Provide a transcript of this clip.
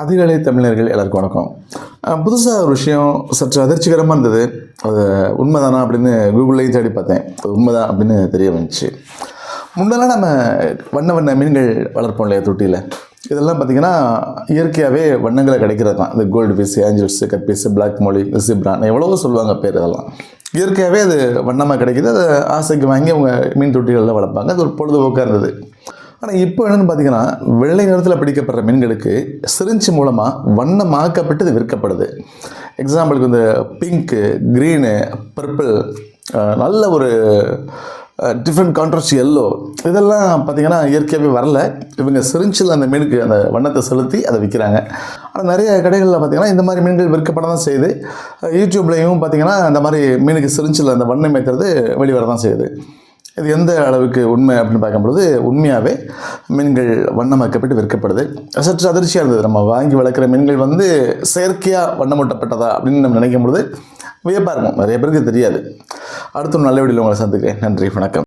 அதிகாலை தமிழர்கள் எல்லாருக்கும் வணக்கம். புதுசாக ஒரு விஷயம் சற்று அதிர்ச்சிகரமாக இருந்தது. அது உண்மைதானா அப்படின்னு கூகுள்லேயும் தேடி பார்த்தேன். அது உண்மைதான் அப்படின்னு தெரிய வந்துச்சு. முன்னெல்லாம் நம்ம வண்ண வண்ண மீன்கள் வளர்ப்போம் இல்லையா தொட்டியில்? இதெல்லாம் பார்த்திங்கன்னா இயற்கையாகவே வண்ணங்களை கிடைக்கிறது தான். இந்த gold piece angels cut piece black மொழி சிப்ரான் எவ்வளவோ சொல்லுவாங்க பேர் இதெல்லாம். இயற்கையாகவே அது வண்ணமாக கிடைக்கிது. அதை ஆசைக்கு வாங்கி அவங்க மீன் தொட்டிகளில் வளர்ப்பாங்க. அது ஒரு பொழுதுபோக்காக இருந்தது. ஆனால் இப்போ என்னென்னு பார்த்தீங்கன்னா வெள்ளை நிறத்தில் பிடிக்கப்படுற மீன்களுக்கு சிரிஞ்சு மூலமாக வண்ணமாக்கப்பட்டு இது விற்கப்படுது. எக்ஸாம்பிளுக்கு இந்த பிங்க்கு க்ரீனு பர்பிள் நல்ல ஒரு டிஃப்ரெண்ட் கான்ட்ராஸ்ட் எல்லோ இதெல்லாம் பார்த்தீங்கன்னா இயற்கையாகவே வரல. இவங்க சிரிஞ்சில் அந்த மீனுக்கு அந்த வண்ணத்தை செலுத்தி அதை விற்கிறாங்க ஆனால் நிறைய கடைகளில் பார்த்தீங்கன்னா இந்த மாதிரி மீன்கள் விற்கப்பட தான் செய்யுது. யூடியூப்லேயும் பார்த்தீங்கன்னா இந்த மாதிரி மீனுக்கு சிரிஞ்சில் அந்த வண்ணம் ஏற்றுறது வெளிவர தான் செய்யுது. இது எந்த அளவுக்கு உண்மை அப்படின்னு பார்க்கும்பொழுது உண்மையாகவே மீன்கள் வண்ணமாக்கப்பட்டு விற்கப்படுது. சற்று அதிர்ச்சியாக இருந்தது. நம்ம வாங்கி வளர்க்குற மீன்கள் வந்து செயற்கையாக வண்ணமூட்டப்பட்டதா அப்படின்னு நம்ம நினைக்கும் பொழுது வியப்பாக இருக்கும் நிறைய பேருக்கு தெரியாது. அடுத்த ஒரு நல்ல வீடியோவில் உங்களை சந்திக்கிறேன். நன்றி வணக்கம்.